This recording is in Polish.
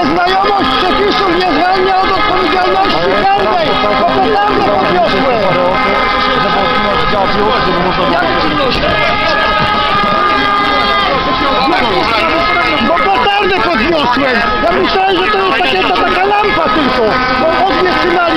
Nieznajomość przepisów nie zwalnia od odpowiedzialności karnej, bo petardę podniosłem. Jak podniosłem? Bo petardę podniosłem. Ja myślałem, że to jest takie, to taka lampa tylko. Bo ognie trzymali.